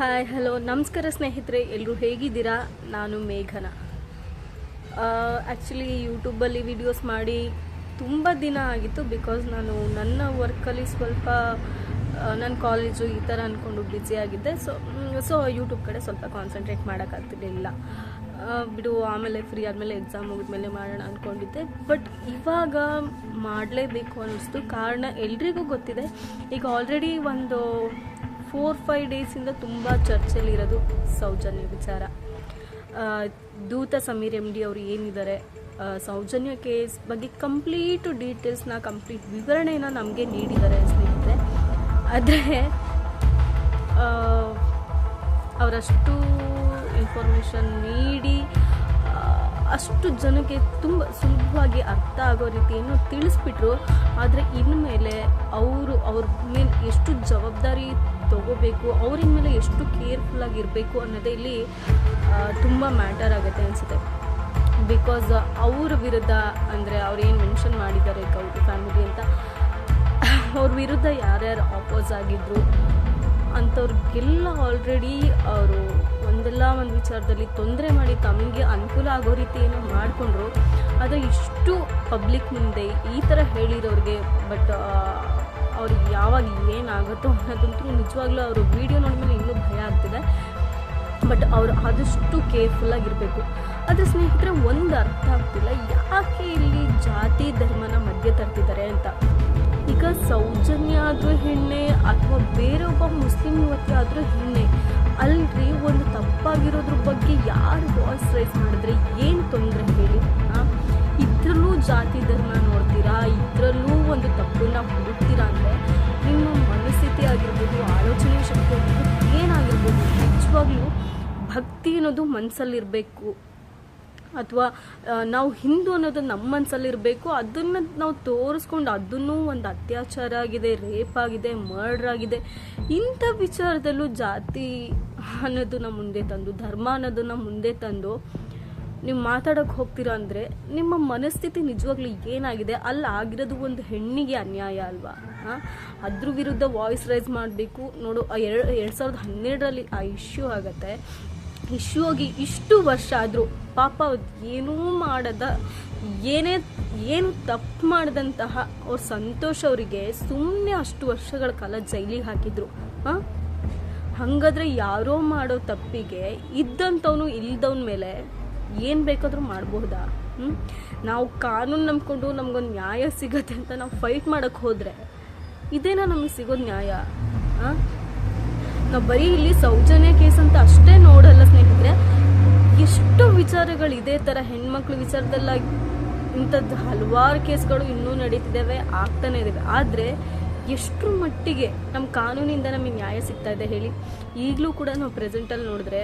Hi hello ನಮಸ್ಕಾರ ಸ್ನೇಹಿತರೆ ಎಲ್ಲರೂ ಹೇಗಿದ್ದೀರಾ? ನಾನು ಮೇಘನ. ಆ್ಯಕ್ಚುಲಿ ಯೂಟ್ಯೂಬಲ್ಲಿ ವಿಡಿಯೋಸ್ ಮಾಡಿ ತುಂಬ ದಿನ ಆಗಿತ್ತು ಬಿಕಾಸ್ ನಾನು ನನ್ನ ವರ್ಕಲ್ಲಿ ಸ್ವಲ್ಪ ನನ್ನ ಕಾಲೇಜು ಈ ಥರ ಅಂದ್ಕೊಂಡು ಬ್ಯುಸಿ ಆಗಿದ್ದೆ. ಸೊ ಸೊ ಯೂಟ್ಯೂಬ್ ಕಡೆ ಸ್ವಲ್ಪ ಕಾನ್ಸಂಟ್ರೇಟ್ ಮಾಡೋಕ್ಕಾಗ್ತಿರ್ಲಿಲ್ಲ. ಬಿಡು, ಆಮೇಲೆ ಫ್ರೀ ಆದಮೇಲೆ ಎಕ್ಸಾಮ್ ಮುಗಿದ್ಮೇಲೆ ಮಾಡೋಣ ಅಂದ್ಕೊಂಡಿದ್ದೆ ಬಟ್ ಇವಾಗ ಮಾಡಲೇಬೇಕು ಅನ್ನಿಸ್ತು. ಕಾರಣ ಎಲ್ರಿಗೂ ಗೊತ್ತಿದೆ. ಈಗ ಆಲ್ರೆಡಿ ಒಂದು ಫೋರ್ ಫೈವ್ ಡೇಸಿಂದ ತುಂಬ ಚರ್ಚೆಲಿರೋದು ಸೌಜನ್ಯ ವಿಚಾರ. ದೂತ ಸಮೀರ್ ಎಂ ಡಿ ಅವರು ಏನಿದ್ದಾರೆ ಸೌಜನ್ಯ ಕೇಸ್ ಬಗ್ಗೆ ಕಂಪ್ಲೀಟು ಡೀಟೇಲ್ಸ್ನ ಕಂಪ್ಲೀಟ್ ವಿವರಣೆಯನ್ನು ನಮಗೆ ನೀಡಿದ್ದಾರೆ ಸ್ನೇಹಿತರೆ. ಆದರೆ ಅವರಷ್ಟು ಇನ್ಫಾರ್ಮೇಷನ್ ನೀಡಿ ಅಷ್ಟು ಜನಕ್ಕೆ ತುಂಬ ಸುಲಭವಾಗಿ ಅರ್ಥ ಆಗೋ ರೀತಿಯನ್ನು ತಿಳಿಸ್ಬಿಟ್ರು. ಆದರೆ ಇನ್ಮೇಲೆ ಅವರು ಅವ್ರ ಮೇಲೆ ಎಷ್ಟು ಜವಾಬ್ದಾರಿ ತಗೋಬೇಕು, ಅವ್ರಿನ ಮೇಲೆ ಎಷ್ಟು ಕೇರ್ಫುಲ್ ಆಗಿರಬೇಕು ಅನ್ನೋದೇ ಇಲ್ಲಿ ತುಂಬ ಮ್ಯಾಟರ್ ಆಗುತ್ತೆ ಅನಿಸುತ್ತೆ. ಬಿಕಾಸ್ ಅವ್ರ ವಿರುದ್ಧ ಅಂದರೆ ಅವ್ರೇನು ಮೆನ್ಷನ್ ಮಾಡಿದ್ದಾರೆ ಗೌರಿ ಫ್ಯಾಮಿಲಿ ಅಂತ, ಅವ್ರ ವಿರುದ್ಧ ಯಾರ್ಯಾರು ಆಪೋಸ್ ಆಗಿದ್ರು ಅಂಥವ್ರಿಗೆಲ್ಲ ಆಲ್ರೆಡಿ ಅವರು ಒಂದಲ್ಲ ಒಂದು ವಿಚಾರದಲ್ಲಿ ತೊಂದರೆ ಮಾಡಿ ತಮಗೆ ಅನುಕೂಲ ಆಗೋ ರೀತಿ ಏನೋ ಮಾಡಿಕೊಂಡ್ರು. ಆದರೆ ಇಷ್ಟು ಪಬ್ಲಿಕ್ ಮುಂದೆ ಈ ಥರ ಹೇಳಿರೋರಿಗೆ ಬಟ್ ಅವ್ರಿಗೆ ಯಾವಾಗ ಏನಾಗುತ್ತೋ ಅನ್ನೋದಂತೂ ನಿಜವಾಗ್ಲೂ ಅವರು ವೀಡಿಯೋ ನೋಡಿದ್ಮೇಲೆ ಇನ್ನೂ ಭಯ ಆಗ್ತಿದೆ. ಬಟ್ ಅವರು ಆದಷ್ಟು ಕೇರ್ಫುಲ್ಲಾಗಿರಬೇಕು ಆದರೆ ಸ್ನೇಹಿತರೆ, ಒಂದು ಅರ್ಥ ಆಗ್ತಿಲ್ಲ, ಯಾಕೆ ಇಲ್ಲಿ ಜಾತಿ ಧರ್ಮನ ಮಧ್ಯೆ ತರ್ತಿದ್ದಾರೆ ಅಂತ? ಈಗ ಸೌಜನ್ಯ ಆದರೂ ಹೆಣ್ಣೆ, ಅಥವಾ ಬೇರೆ ಒಬ್ಬ ಮುಸ್ಲಿಂ ಯುವತಿ ಆದರೂ ಹೆಣ್ಣೆ. ಅಲ್ರಿ, ಒಂದು ತಪ್ಪಾಗಿರೋದ್ರ ಬಗ್ಗೆ ಯಾರು ವಾಯ್ಸ್ ರೈಸ್ ಮಾಡಿದ್ರೆ ಏನು ತೊಂದರೆ ಹೇಳಿ? ಇದರಲ್ಲೂ ಜಾತಿ ಧರ್ಮ ನೋಡ್ತೀರಾ? ಇದರಲ್ಲೂ ಭಕ್ತಿ ಅನ್ನೋದು ಮನಸ್ಸಲ್ಲಿರಬೇಕು ಅಥವಾ ನಾವು ಹಿಂದೂ ಅನ್ನೋದು ನಮ್ಮ ಮನಸ್ಸಲ್ಲಿರಬೇಕು ಅದನ್ನು ನಾವು ತೋರಿಸ್ಕೊಂಡು ಅದನ್ನು ಒಂದು ಅತ್ಯಾಚಾರ ಆಗಿದೆ, ರೇಪ್ ಆಗಿದೆ, ಮರ್ಡರ್ ಆಗಿದೆ. ಇಂಥ ವಿಚಾರದಲ್ಲೂ ಜಾತಿ ಅನ್ನೋದನ್ನ ಮುಂದೆ ತಂದು, ಧರ್ಮ ಅನ್ನೋದನ್ನ ಮುಂದೆ ತಂದು ನೀವು ಮಾತಾಡೋಕೆ ಹೋಗ್ತೀರಾ ಅಂದರೆ ನಿಮ್ಮ ಮನಸ್ಥಿತಿ ನಿಜವಾಗ್ಲೂ ಏನಾಗಿದೆ? ಅಲ್ಲಿ ಆಗಿರೋದು ಒಂದು ಹೆಣ್ಣಿಗೆ ಅನ್ಯಾಯ ಅಲ್ವಾ? ಹಾಂ? ಅದ್ರ ವಿರುದ್ಧ ವಾಯ್ಸ್ ರೈಸ್ ಮಾಡಬೇಕು. ನೋಡು ಎರಡು ಎರಡು ಸಾವಿರದ ಹನ್ನೆರಡರಲ್ಲಿ ಆ ಇಶ್ಯೂ ಆಗುತ್ತೆ. ಇಶ್ಯೂ ಇಷ್ಟು ವರ್ಷ ಆದರೂ ಪಾಪ ಏನೂ ಮಾಡದ, ಏನೇ, ಏನು ತಪ್ಪು ಮಾಡಿದಂತಹ ಅವ್ರ ಸಂತೋಷ ಅವರಿಗೆ ಸುಮ್ಮನೆ ಅಷ್ಟು ವರ್ಷಗಳ ಕಾಲ ಜೈಲಿಗೆ ಹಾಕಿದ್ರು, ಹಾಂ? ಹಾಗಾದ್ರೆ ಯಾರೋ ಮಾಡೋ ತಪ್ಪಿಗೆ ಇದ್ದಂಥವನು ಇಲ್ದವನ ಮೇಲೆ ಏನು ಬೇಕಾದರೂ ಮಾಡಬಹುದಾ ಹ್ಞೂ ನಾವು ಕಾನೂನು ನಂಬಿಕೊಂಡು ನಮಗೊಂದು ನ್ಯಾಯ ಸಿಗತ್ತೆ ಅಂತ ನಾವು ಫೈಟ್ ಮಾಡೋಕ್ಕೆ ಹೋದರೆ, ಇದೇನಾ ನಮಗೆ ಸಿಗೋದು ನ್ಯಾಯ, ಹಾಂ? ನಾವು ಬರೀ ಇಲ್ಲಿ ಸೌಜನ್ಯ ಕೇಸ್ ಅಂತ ಅಷ್ಟೇ ನೋಡಲ್ಲ ಸ್ನೇಹಿತರೆ. ಎಷ್ಟು ವಿಚಾರಗಳು ಇದೇ ಥರ ಹೆಣ್ಮಕ್ಳು ವಿಚಾರದಲ್ಲ ಇಂಥದ್ದು ಹಲವಾರು ಕೇಸ್ಗಳು ಇನ್ನೂ ನಡೀತಿದ್ದಾವೆ, ಆಗ್ತಾನೆ ಇದ್ದಾವೆ. ಆದರೆ ಎಷ್ಟರ ಮಟ್ಟಿಗೆ ನಮ್ಮ ಕಾನೂನಿಂದ ನಮಗೆ ನ್ಯಾಯ ಸಿಗ್ತಾ ಇದೆ ಹೇಳಿ. ಈಗಲೂ ಕೂಡ ನಾವು ಪ್ರೆಸೆಂಟಲ್ಲಿ ನೋಡಿದ್ರೆ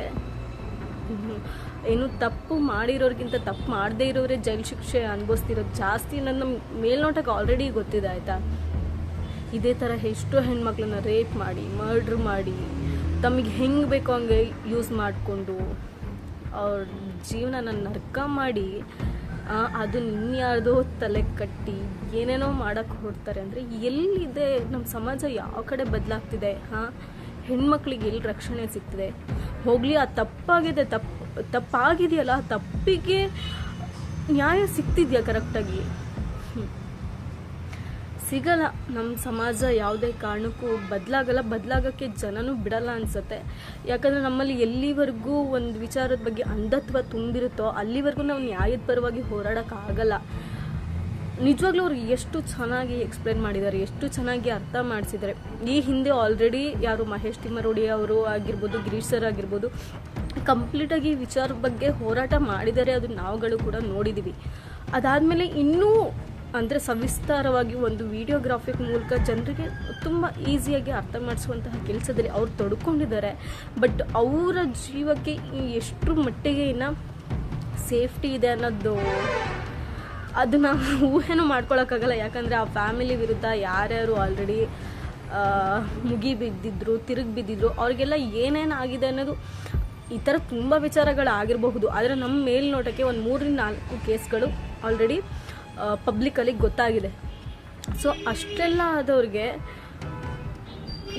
ಏನು ತಪ್ಪು ಮಾಡಿರೋರ್ಗಿಂತ ತಪ್ಪು ಮಾಡದೇ ಇರೋರೇ ಜೈಲು ಶಿಕ್ಷೆ ಅನುಭವಿಸ್ತಿರೋದು ಜಾಸ್ತಿ ನನ್ನ ಮೇಲ್ನೋಟಕ್ಕೆ ಆಲ್ರೆಡಿ ಗೊತ್ತಿದೆ, ಆಯಿತಾ? ಇದೇ ಥರ ಎಷ್ಟೋ ಹೆಣ್ಮಕ್ಳನ್ನ ರೇಪ್ ಮಾಡಿ ಮರ್ಡ್ರ್ ಮಾಡಿ, ತಮಗೆ ಹೆಂಗೆ ಬೇಕೋ ಹಂಗೆ ಯೂಸ್ ಮಾಡಿಕೊಂಡು ಅವ್ರ ಜೀವನನ ನರ್ಕ ಮಾಡಿ ಅದು ಇನ್ಯಾರ್ದೋ ತಲೆ ಕಟ್ಟಿ ಏನೇನೋ ಮಾಡೋಕ್ಕೆ ಹೊಡ್ತಾರೆ ಅಂದರೆ ಎಲ್ಲಿದೆ ನಮ್ಮ ಸಮಾಜ ಯಾವ ಕಡೆ ಬದಲಾಗ್ತಿದೆ, ಹಾಂ ಹೆಣ್ಮಕ್ಳಿಗೆ ಎಲ್ಲಿ ರಕ್ಷಣೆ ಸಿಗ್ತಿದೆ ಹೋಗಲಿ, ಆ ತಪ್ಪಾಗಿದೆ ತಪ್ಪು ತಪ್ಪಾಗಿದೆಯಲ್ಲ ತಪ್ಪಿಗೆ ನ್ಯಾಯ ಸಿಗ್ತಿದೆಯಾ ಕರೆಕ್ಟಾಗಿ. ಸಿಗಲ್ಲ. ನಮ್ಮ ಸಮಾಜ ಯಾವುದೇ ಕಾರಣಕ್ಕೂ ಬದಲಾಗಲ್ಲ. ಬದಲಾಗೋಕ್ಕೆ ಜನನೂ ಬಿಡಲ್ಲ ಅನ್ಸುತ್ತೆ. ಯಾಕಂದರೆ ನಮ್ಮಲ್ಲಿ ಎಲ್ಲಿವರೆಗೂ ಒಂದು ವಿಚಾರದ ಬಗ್ಗೆ ಅಂಧತ್ವ ತುಂಬಿರುತ್ತೋ, ಅಲ್ಲಿವರೆಗೂ ನಾವು ನ್ಯಾಯದ ಪರವಾಗಿ ಹೋರಾಡೋಕ್ಕಾಗಲ್ಲ. ನಿಜವಾಗ್ಲೂ ಅವ್ರು ಎಷ್ಟು ಚೆನ್ನಾಗಿ ಎಕ್ಸ್ಪ್ಲೇನ್ ಮಾಡಿದ್ದಾರೆ, ಎಷ್ಟು ಚೆನ್ನಾಗಿ ಅರ್ಥ ಮಾಡಿಸಿದ್ದಾರೆ. ಈ ಹಿಂದೆ ಆಲ್ರೆಡಿ ಯಾರು ಮಹೇಶ್ ತಿಮ್ಮರೋಡಿ ಅವರು ಆಗಿರ್ಬೋದು, ಗಿರೀಶ್ ಸರ್ ಆಗಿರ್ಬೋದು ಕಂಪ್ಲೀಟಾಗಿ ಈ ವಿಚಾರದ ಬಗ್ಗೆ ಹೋರಾಟ ಮಾಡಿದ್ದಾರೆ ಅದು ನಾವುಗಳು ಕೂಡ ನೋಡಿದ್ದೀವಿ ಅದಾದಮೇಲೆ ಇನ್ನೂ ಅಂದರೆ ಸವಿಸ್ತಾರವಾಗಿ ಒಂದು ವಿಡಿಯೋಗ್ರಾಫಿಕ್ ಮೂಲಕ ಜನರಿಗೆ ತುಂಬ ಈಸಿಯಾಗಿ ಅರ್ಥ ಮಾಡಿಸುವಂತಹ ಕೆಲಸದಲ್ಲಿ ಅವ್ರು ತೊಡ್ಕೊಂಡಿದ್ದಾರೆ. ಬಟ್ ಅವರ ಜೀವಕ್ಕೆ ಎಷ್ಟು ಮಟ್ಟಿಗೆ ಇನ್ನು ಸೇಫ್ಟಿ ಇದೆ ಅನ್ನೋದು ಅದನ್ನು ಊಹೆನೂ ಮಾಡ್ಕೊಳಕ್ಕಾಗಲ್ಲ. ಯಾಕಂದರೆ ಆ ಫ್ಯಾಮಿಲಿ ವಿರುದ್ಧ ಯಾರ್ಯಾರು ಆಲ್ರೆಡಿ ಮುಗಿ ಬಿದ್ದಿದ್ರು, ತಿರುಗಿ ಬಿದ್ದಿದ್ರು, ಅವ್ರಿಗೆಲ್ಲ ಏನೇನು ಆಗಿದೆ ಅನ್ನೋದು ಈ ಥರ ತುಂಬ ವಿಚಾರಗಳಾಗಿರಬಹುದು. ಆದರೆ ನಮ್ಮ ಮೇಲ್ನೋಟಕ್ಕೆ ಒಂದು ಮೂರರಿಂದ ನಾಲ್ಕು ಕೇಸ್ಗಳು ಆಲ್ರೆಡಿ ಪಬ್ಲಿಕಲ್ಲಿ ಗೊತ್ತಾಗಿದೆ. ಸೊ ಅಷ್ಟೆಲ್ಲ ಆದವ್ರಿಗೆ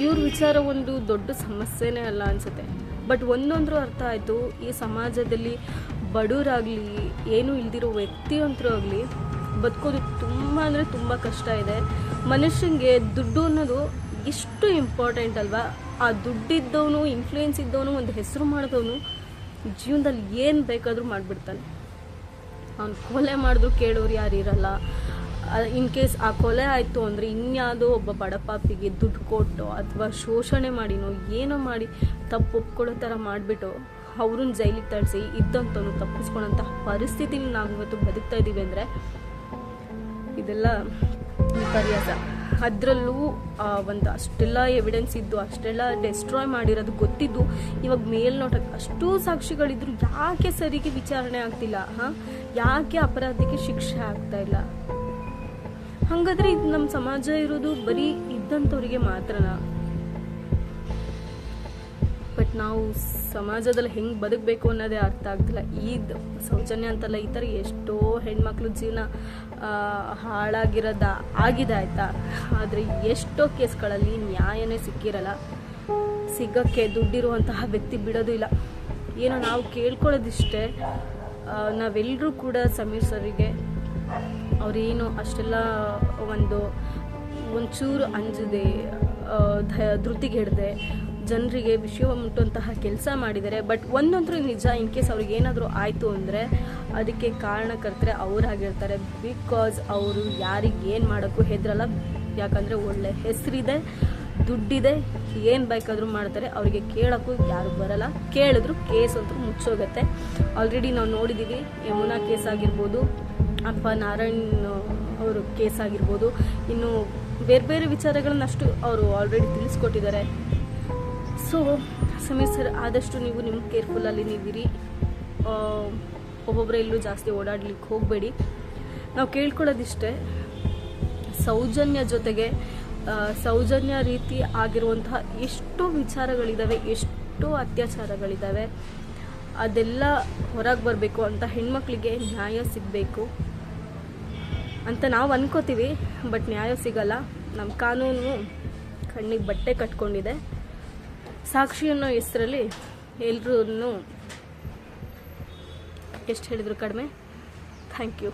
ಇವ್ರ ವಿಚಾರ ಒಂದು ದೊಡ್ಡ ಸಮಸ್ಯೆನೇ ಅಲ್ಲ ಅನಿಸುತ್ತೆ. ಬಟ್ ಒಂದೊಂದರೂ ಅರ್ಥ ಆಯಿತು. ಈ ಸಮಾಜದಲ್ಲಿ ಬಡವರಾಗಲಿ, ಏನೂ ಇಲ್ದಿರೋ ವ್ಯಕ್ತಿಯಂತರೂ ಆಗಲಿ, ಬದುಕೋದು ತುಂಬ ಅಂದರೆ ತುಂಬ ಕಷ್ಟ ಇದೆ. ಮನುಷ್ಯನಿಗೆ ದುಡ್ಡು ಅನ್ನೋದು ಎಷ್ಟು ಇಂಪಾರ್ಟೆಂಟ್ ಅಲ್ವಾ? ಆ ದುಡ್ಡಿದ್ದವನು ಇನ್ಫ್ಲೂಯೆನ್ಸ್ ಇದ್ದವನು, ಒಂದು ಹೆಸರು ಮಾಡಿದವನು, ಜೀವನದಲ್ಲಿ ಏನು ಬೇಕಾದರೂ ಮಾಡಿಬಿಡ್ತಾನೆ. ಅವ್ನು ಕೊಲೆ ಮಾಡಿದ್ರು ಕೇಳೋರು ಯಾರು ಇರಲ್ಲ. ಇನ್ ಕೇಸ್ ಆ ಕೊಲೆ ಆಯಿತು ಅಂದರೆ ಇನ್ಯಾವುದೋ ಒಬ್ಬ ಬಡಪಾಪಿಗೆ ದುಡ್ಡು ಕೊಟ್ಟು ಅಥವಾ ಶೋಷಣೆ ಮಾಡಿನೋ ಏನೋ ಮಾಡಿ ತಪ್ಪು ಒಪ್ಕೊಳ್ಳೋ ಥರ ಮಾಡಿಬಿಟ್ಟು ಅವ್ರನ್ನ ಜೈಲಿಗೆ ತಳಿಸಿ ಇದ್ದಂಥವ್ನು ತಪ್ಪಿಸ್ಕೊಳ್ಳೋಂಥ ಪರಿಸ್ಥಿತಿಲಿ ನಾವು ಇವತ್ತು ಬದುಕ್ತಾ ಇದ್ದೀವಿ ಅಂದರೆ ಇದೆಲ್ಲ ವಿಪರ್ಯಾಸ. ಅದರಲ್ಲೂ ಒಂದು ಅಷ್ಟೆಲ್ಲ ಎವಿಡೆನ್ಸ್ ಇದ್ದು, ಅಷ್ಟೆಲ್ಲ ಡೆಸ್ಟ್ರಾಯ್ ಮಾಡಿರೋದು ಗೊತ್ತಿದ್ದು, ಇವಾಗ ಮೇಲ್ನೋಟಕ್ಕೆ ಅಷ್ಟು ಸಾಕ್ಷಿಗಳಿದ್ರು, ಯಾಕೆ ಸರಿಗೆ ವಿಚಾರಣೆ ಆಗ್ತಿಲ್ಲ, ಹಾಂ? ಯಾಕೆ ಅಪರಾಧಕ್ಕೆ ಶಿಕ್ಷೆ ಆಗ್ತಾ ಇಲ್ಲ? ಹಾಗಾದ್ರೆ ಇದು ನಮ್ಮ ಸಮಾಜ ಇರೋದು ಬರೀ ಇದ್ದಂಥವ್ರಿಗೆ ಮಾತ್ರನಾ? ಬಟ್ ನಾವು ಸಮಾಜದಲ್ಲಿ ಹೆಂಗೆ ಬದುಕಬೇಕು ಅನ್ನೋದೇ ಅರ್ಥ ಆಗ್ತಿಲ್ಲ. ಈದ್ ಸೌಜನ್ಯ ಅಂತಲ್ಲ ಈ ಥರ ಎಷ್ಟೋ ಹೆಣ್ಮಕ್ಳು ಜೀವನ ಹಾಳಾಗಿರೋದ, ಆಗಿದೆ ಆಯಿತಾ? ಆದರೆ ಎಷ್ಟೋ ಕೇಸ್ಗಳಲ್ಲಿ ನ್ಯಾಯನೇ ಸಿಕ್ಕಿರಲ್ಲ. ಸಿಗೋಕ್ಕೆ ದುಡ್ಡಿರುವಂತಹ ವ್ಯಕ್ತಿ ಬಿಡೋದು ಇಲ್ಲ. ಏನೋ ನಾವು ಕೇಳ್ಕೊಳ್ಳೋದಿಷ್ಟೇ ನಾವೆಲ್ಲರೂ ಕೂಡ ಸಮೀರ್ ಸರಿಗೆ ಅವರೇನು ಅಷ್ಟೆಲ್ಲ ಒಂದು ಒಂಚೂರು ಅಂಜದೆ ಧೃತಿಗೆ ಧೃತಿಗೆಡದೆ ಜನರಿಗೆ ವಿಷಯ ಮುಟ್ಟುವಂತಹ ಕೆಲಸ ಮಾಡಿದ್ದಾರೆ. ಬಟ್ ಒಂದೊಂದ್ರೂ ನಿಜ ಇನ್ ಕೇಸ್ ಅವ್ರಿಗೆ ಏನಾದರೂ ಆಯಿತು ಅಂದರೆ ಅದಕ್ಕೆ ಕಾರಣಕರ್ತರೆ ಅವರಾಗಿರ್ತಾರೆ. ಬಿಕಾಸ್ ಅವರು ಯಾರಿಗೆ ಏನು ಮಾಡೋಕ್ಕೂ ಹೆದರಲ್ಲ. ಯಾಕಂದರೆ ಒಳ್ಳೆ ಹೆಸರಿದೆ, ದುಡ್ಡಿದೆ, ಏನು ಬೇಕಾದರೂ ಮಾಡ್ತಾರೆ. ಅವರಿಗೆ ಕೇಳೋಕ್ಕೂ ಯಾರು ಬರಲ್ಲ. ಕೇಳಿದ್ರು ಕೇಸ್ ಅಂತೂ ಮುಚ್ಚೋಗತ್ತೆ. ಆಲ್ರೆಡಿ ನಾವು ನೋಡಿದ್ದೀವಿ ಯಮುನಾ ಕೇಸ್ ಆಗಿರ್ಬೋದು ಅಥವಾ ನಾರಾಯಣ್ ಅವರು ಕೇಸ್ ಆಗಿರ್ಬೋದು. ಇನ್ನು ಬೇರೆ ಬೇರೆ ವಿಚಾರಗಳನ್ನಷ್ಟು ಅವರು ಆಲ್ರೆಡಿ ತಿಳಿಸ್ಕೊಟ್ಟಿದ್ದಾರೆ. ಸೊ ಸಮೀರ್ ಸರ್ ಆದಷ್ಟು ನೀವು ನಿಮ್ಮ ಕೇರ್ಫುಲ್ಲಲ್ಲಿ ನೀವಿರಿ. ಒಬ್ಬೊಬ್ಬರೇ ಎಲ್ಲೂ ಜಾಸ್ತಿ ಓಡಾಡ್ಲಿಕ್ಕೆ ಹೋಗಬೇಡಿ. ನಾವು ಕೇಳ್ಕೊಳ್ಳೋದಿಷ್ಟೇ, ಸೌಜನ್ಯ ಜೊತೆಗೆ ಸೌಜನ್ಯ ರೀತಿ ಆಗಿರುವಂತಹ ಎಷ್ಟೋ ವಿಚಾರಗಳಿದ್ದಾವೆ ಎಷ್ಟೋ ಅತ್ಯಾಚಾರಗಳಿದ್ದಾವೆ ಅದೆಲ್ಲ ಹೊರಗೆ ಬರಬೇಕು ಅಂತ ಹೆಣ್ಮಕ್ಳಿಗೆ ನ್ಯಾಯ ಸಿಗಬೇಕು ಅಂತ ನಾವು ಅನ್ಕೋತೀವಿ, ಬಟ್ ನ್ಯಾಯ ಸಿಗಲ್ಲ. ನಮ್ಮ ಕಾನೂನು ಕಣ್ಣಿಗೆ ಬಟ್ಟೆ ಕಟ್ಕೊಂಡಿದೆ. ಸಾಕ್ಷಿ ಅನ್ನೋ ಹೆಸರಲ್ಲಿ ಎಲ್ಲರೂ ಎಷ್ಟು ಹೇಳಿದ್ರು ಕಡಿಮೆ? Thank you